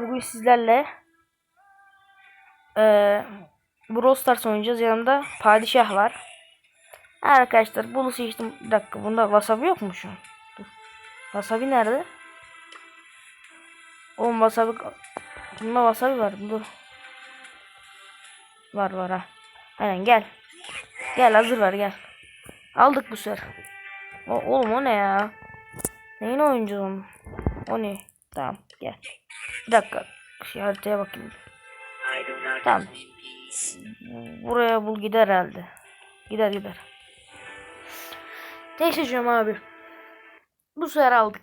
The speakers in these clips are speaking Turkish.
Bugün sizlerle eee Brawl Stars oynayacağız. Yanımda padişah var. Arkadaşlar bunu seçtim. Bir dakika bunda wasabi yok mu şu an? Dur. Wasabi nerede? Oğlum wasabi Bunda wasabi var. Dur. Var var ha. Aynen gel. Gel hazır ver gel. Aldık bu sefer. O, oğlum o ne ya? Neyin onu? O ne? Tamam gel. Bir dakika. Şu haritaya bakayım. Tamam. Buraya bul gider herhalde. Gider gider. Ne seçiyorum abi? Bu sefer aldık.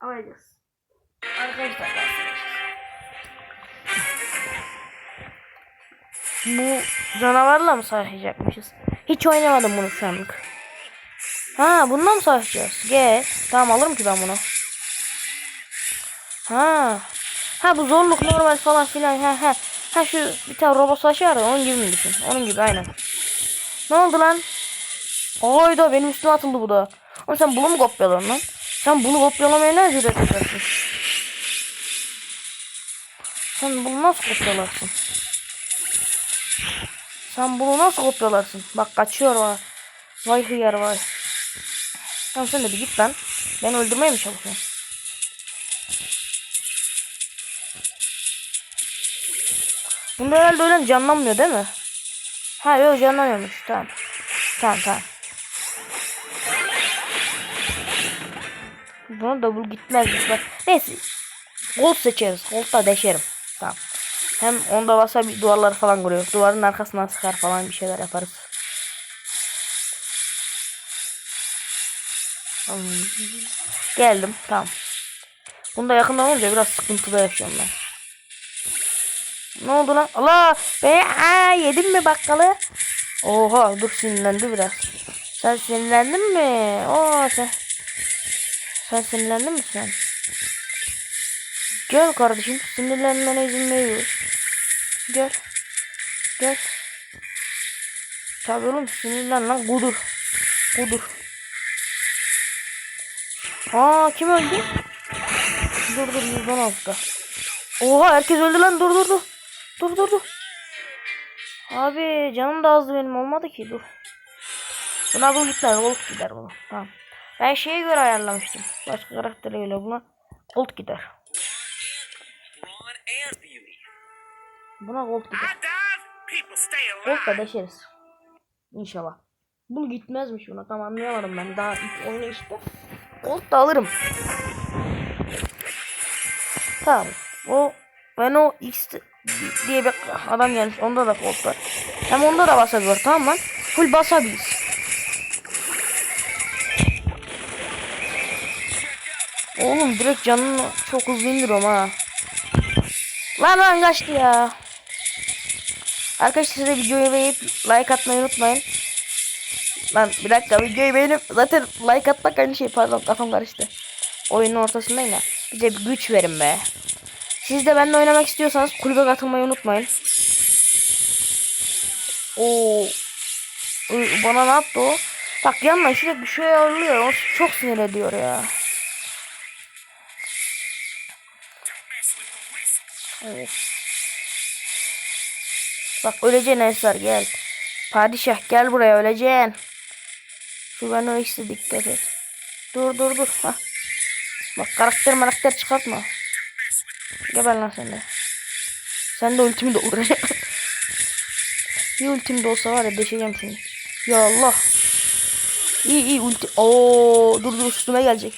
Alacağız. Arkadaşlar Bu canavarla mı savaşacakmışız? Hiç oynamadım bunu şu. Ha bununla mı savaşacağız? Gel. Tamam alırım ki ben bunu. Ha. Ha bu zorluk normal falan filan. Ha ha. Ha şu bir tane robot savaşı var ya onun gibi mi düşün? Onun gibi aynen. Ne oldu lan? Hayda benim üstüme atıldı bu da. Ama sen bunu mu kopyaladın lan? Sen bunu kopyalamaya ne cüret edersin? Sen bunu nasıl kopyalarsın? Sen bunu nasıl kopyalarsın? Bak kaçıyor var. Vay hıyar vay. Tamam sen de bir git lan. Beni öldürmeye mi çalışıyorsun? Bunda herhalde öyle canlanmıyor değil mi? Ha yok canlanmıyormuş. Tamam. Tamam tamam. Buna double gitmez. Bak. Neyse. Gold seçeriz. Gold'da deşerim. Tamam. Hem onda varsa bir duvarlar falan kuruyor. Duvarın arkasından sıkar falan bir şeyler yaparız. Hmm. Geldim. Tamam. Bunda yakında olunca biraz sıkıntıda yaşıyorum ben. Ne oldu lan? Allah! Be aa, yedim mi bakkalı? Oha dur sinirlendi biraz. Sen sinirlendin mi? Oo sen. Sen sinirlendin mi sen? Gel kardeşim sinirlenmene izin veriyoruz. Gel. Gel. Tabii oğlum sinirlen lan kudur. Kudur. Aa kim öldü? Dur dur 116'da. Oha herkes öldü lan dur dur dur. Dur dur dur. Abi canım da azdı benim olmadı ki dur. Buna bu gitmez gold gider buna. Tamam. Ben şeye göre ayarlamıştım. Başka karaktere göre buna gold gider. Buna gold gider. Gold da deşeriz. İnşallah. Bu gitmezmiş buna. Tam anlayamadım ben. Daha ilk oyunu işte. Gold da alırım. Tamam. O ben o X diye bir adam gelmiş. Onda da gold var. Hem onda da wasabi var. Tamam lan. Full wasabiyiz. Oğlum direkt canını çok hızlı indiriyorum ha. Lan lan kaçtı ya. Arkadaşlar size videoyu beğenip like atmayı unutmayın. Lan bir dakika videoyu beğenip zaten like atmak aynı şey pardon kafam karıştı. Oyunun ortasındayım ya. Bize bir güç verin be. Siz de benimle oynamak istiyorsanız kulübe katılmayı unutmayın. Oo. Iı, Bana ne yaptı o? Bak yandan sürekli şöyle alıyor. O çok sinir ediyor ya. Evet. Bak öleceksin Ensar gel. Padişah gel buraya öleceksin. Şu ben o işte dikkat et. Dur dur dur. Hah. Bak karakter karakter çıkartma. Geber lan sen de. Sen de ultimi doldur. bir ultim de olsa var ya deşeceğim seni. Ya Allah. İyi iyi ulti. Oo dur dur üstüme gelecek.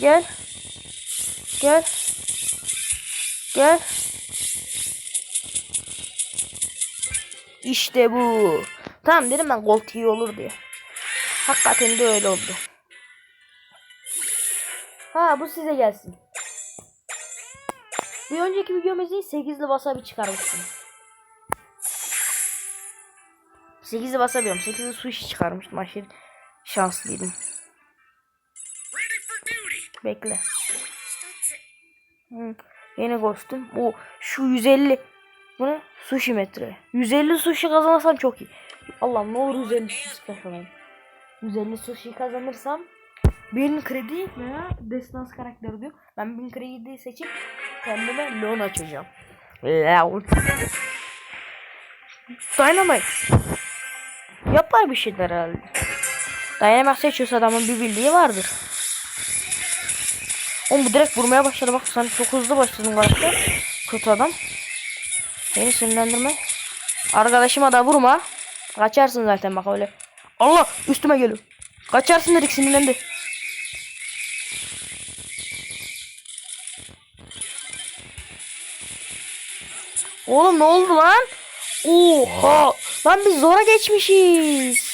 Gel. Gel. Gel. İşte bu. Tamam dedim ben gold iyi olur diye. Hakikaten de öyle oldu. Ha bu size gelsin. Bir önceki videomuzda 8'li wasabi çıkarmıştım. 8'li wasabi diyorum. 8'li sushi çıkarmıştım. Aşırı şanslıydım. Bekle. Hı, yeni kostüm. Bu şu 150 bu ne? Sushi metre. 150 sushi kazanırsam çok iyi. Allah'ım ne olur 150 sushi kazanayım. 150 sushi kazanırsam 1000 kredi veya destans karakteri diyor. Ben 1000 kredi seçip kendime lon açacağım. Leon. Dynamite. Yapar bir şeyler herhalde. Dynamite seçiyorsa adamın bir bildiği vardır. Oğlum bu direkt vurmaya başladı bak sen çok hızlı başladın karakter. Kötü adam. Beni sinirlendirme. Arkadaşıma da vurma. Kaçarsın zaten bak öyle. Allah üstüme geliyor. Kaçarsın dedik sinirlendi. Oğlum ne oldu lan? Oha! Lan biz zora geçmişiz.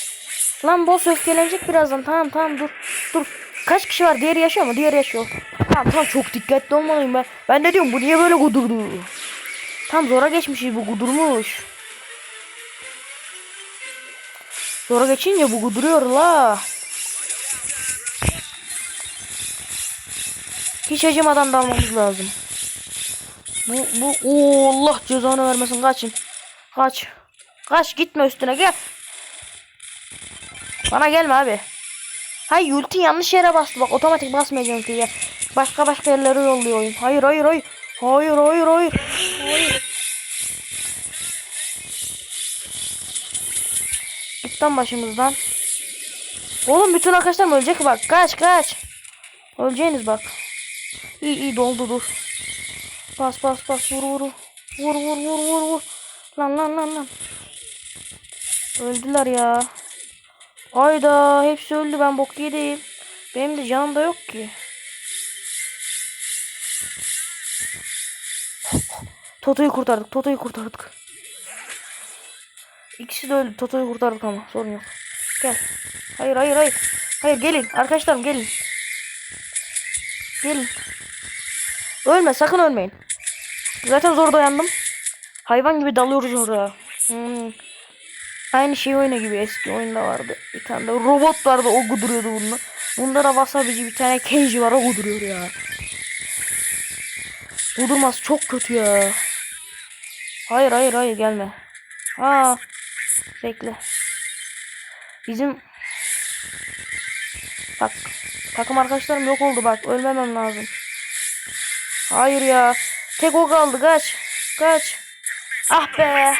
Lan boss öfkelenecek birazdan. Tamam tamam dur. Dur. Kaç kişi var? Diğeri yaşıyor mu? Diğeri yaşıyor. Tamam tamam çok dikkatli olmalıyım ben. Ben ne diyorum bu niye böyle kudurdu? Tam zora geçmişiz bu kudurmuş. Zora geçince bu kuduruyor la. Hiç acımadan dalmamız lazım. Bu bu Oo, Allah cezanı vermesin kaçın. Kaç. Kaç gitme üstüne gel. Bana gelme abi. Hay ulti yanlış yere bastı bak otomatik basmayacağım ultiye. Başka başka yerlere yolluyor oyun. Hayır hayır hayır. Hayır hayır hayır. Hayır. Git lan başımızdan. Oğlum bütün arkadaşlarım ölecek bak. Kaç kaç. Öleceğiniz bak. İyi iyi doldu dur. Bas bas bas vur vur. Vur vur vur vur vur. Lan lan lan lan. Öldüler ya. Hayda hepsi öldü ben bok yedim. Benim de canım da yok ki. Toto'yu kurtardık. Toto'yu kurtardık. İkisi de öldü. Toto'yu kurtardık ama sorun yok. Gel. Hayır hayır hayır. Hayır gelin. Arkadaşlarım gelin. Gelin. Ölme sakın ölmeyin. Zaten zor dayandım. Hayvan gibi dalıyoruz oraya. Hmm. Aynı şey oyunu gibi eski oyunda vardı. Bir tane de robot vardı o guduruyordu bununla. Bunda da wasabici bir tane Kenji var o guduruyor ya. Gudurmaz çok kötü ya. Hayır hayır hayır gelme. Aa bekle. Bizim bak takım arkadaşlarım yok oldu bak ölmemem lazım. Hayır ya. Tek o kaldı kaç. Kaç. Ah be.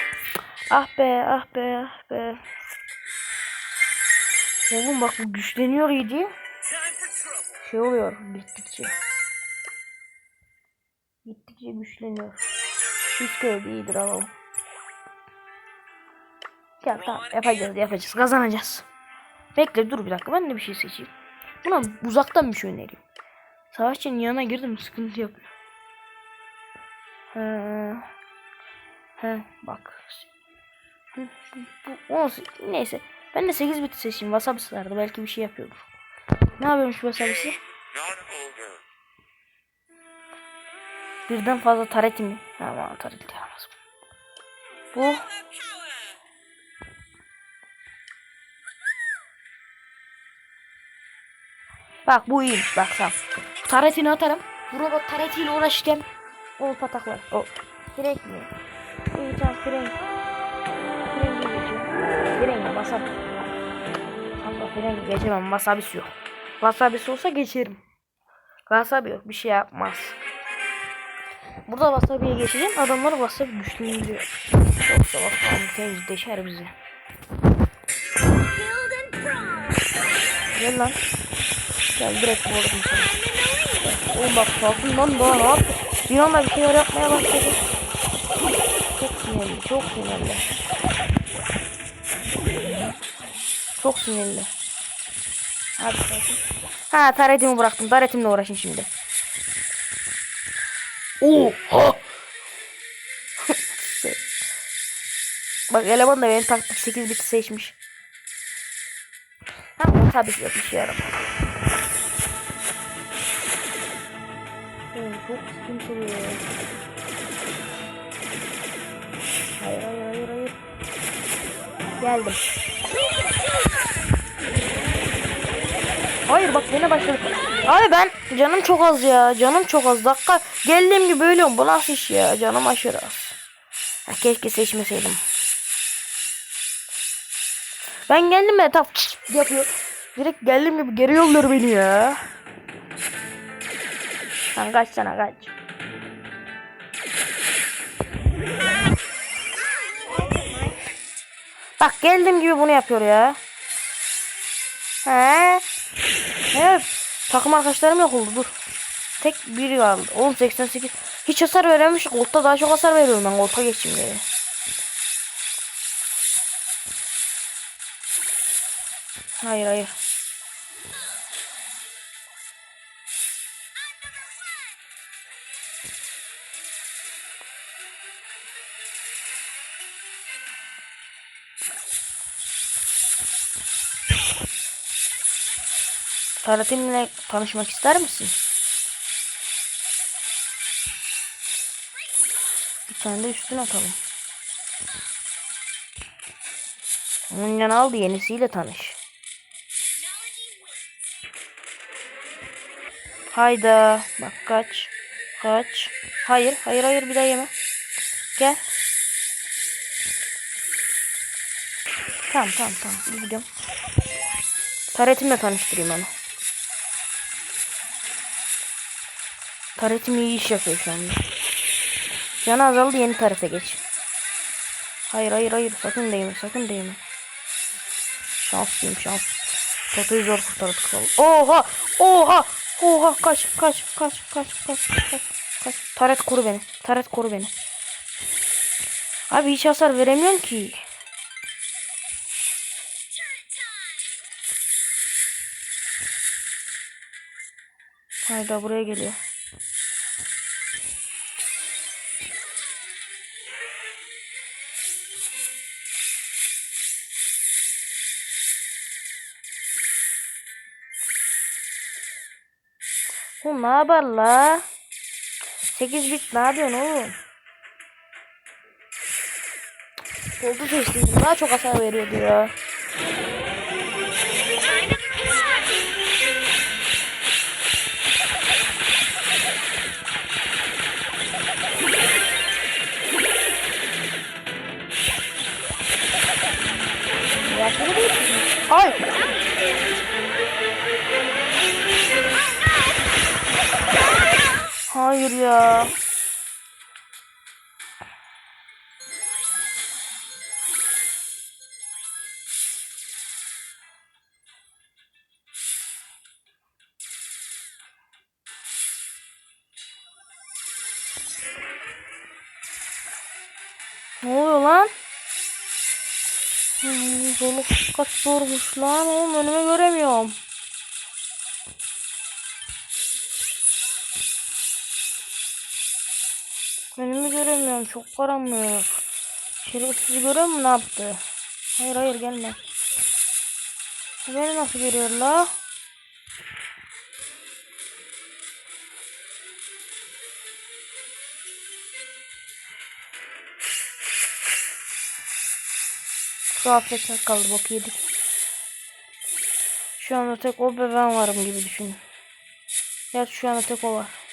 Ah be ah be ah be. Oğlum bak bu güçleniyor for trouble. Şey oluyor gittikçe. Gittikçe güçleniyor. Hiç öyle iyidir alalım. Ya tamam yapacağız yapacağız kazanacağız. Bekle dur bir dakika ben de bir şey seçeyim. Buna uzaktan bir şey önereyim. Savaşçının yanına girdim sıkıntı yapıyor. He. He bak. Bu, olsun. Neyse. Ben de 8 bit seçeyim. Wasabi vardı. Belki bir şey yapıyordur. Ne yapıyormuş Wasabi'si? Birden fazla tareti mi? Ha, bana taret yaramaz. Bu. Bak bu iyiymiş bak sen. Taretini atarım. Bu robot taretiyle uğraşırken o pataklar. O. Direkt mi? İyi tamam fren. Fren geçiyor. Fren wasabi. Kanka fren geçemem wasabisi yok. Wasabisi olsa geçerim. Wasabi yok bir şey yapmaz. Burada wasabi'ye geçeceğim. Adamlar wasabi güçlendiriyor. Yoksa wasabi temiz deşer bizi. Gel lan. Gel direkt vurdum. Oğlum bak sakın lan daha ne yap? Bir anda bir şeyler yapmaya başladı. Çok sinirli, çok sinirli. Çok sinirli. Hadi sakin. Ha taretimi bıraktım. Taretimle uğraşın şimdi. Oha! Bak eleman da benim taktik 8 biti seçmiş. Ha tabii ki bir şey yaramaz. Oğlum çok sıkıntılı ya. Hayır hayır hayır hayır. Geldim. Hayır bak yine başladık. Abi ben canım çok az ya. Canım çok az. Dakika geldiğim gibi ölüyorum. Bu nasıl iş ya? Canım aşırı az. Ha, keşke seçmeseydim. Ben geldim ya tam yapıyor. Direkt geldim gibi geri yolluyor beni ya. Sen kaç sana kaç. Bak geldim gibi bunu yapıyor ya. He. He. Takım arkadaşlarım yok oldu dur. Tek biri kaldı. Oğlum 88. Hiç hasar veremiş. Kolta daha çok hasar veriyorum ben. Kolta geçeyim diye. Hayır hayır. Taratimle tanışmak ister misin? Bir tane de üstüne atalım. Ondan aldı yenisiyle tanış. Hayda. Bak kaç. Kaç. Hayır. Hayır hayır bir daha yeme. Gel. Tamam tamam tamam. Gidiyorum. Taretimle tanıştırayım onu. Taretim iyi iş yapıyor şu anda. Canı azaldı yeni tarete geç. Hayır hayır hayır sakın değme sakın değme. Şans diyeyim şans. Totoyu zor kurtardık. Oha oha oha kaç kaç kaç kaç kaç kaç kaç. Taret koru beni. Taret koru beni. Abi hiç hasar veremiyorum ki. Hayda buraya geliyor. Bu ne haber la? 8 bit ne yapıyorsun oğlum? Oldu seçtim. Daha çok hasar veriyordu ya. Ay. Hayır ya. Ne oluyor lan? Zorluk kaç zormuş lan oğlum önüme göremiyorum. Önümü göremiyorum çok karanlık. Şerefsiz görüyor mu ne yaptı? Hayır hayır gelme. Beni nasıl görüyor la? Şu affetmek kaldı bok yedik. Şu anda tek o ve ben varım gibi düşün. Ya şu anda tek o var.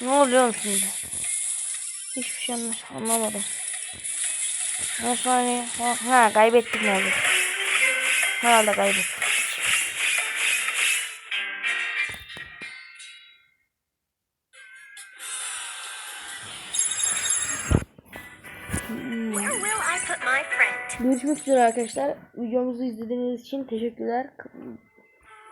Ne oluyor şimdi? Hiçbir şey anla- anlamadım. Ne saniye? Ha, ha kaybettik ne oldu? Herhalde kaybettik. Where will I put my friend? Görüşmek üzere arkadaşlar. Videomuzu izlediğiniz için teşekkürler.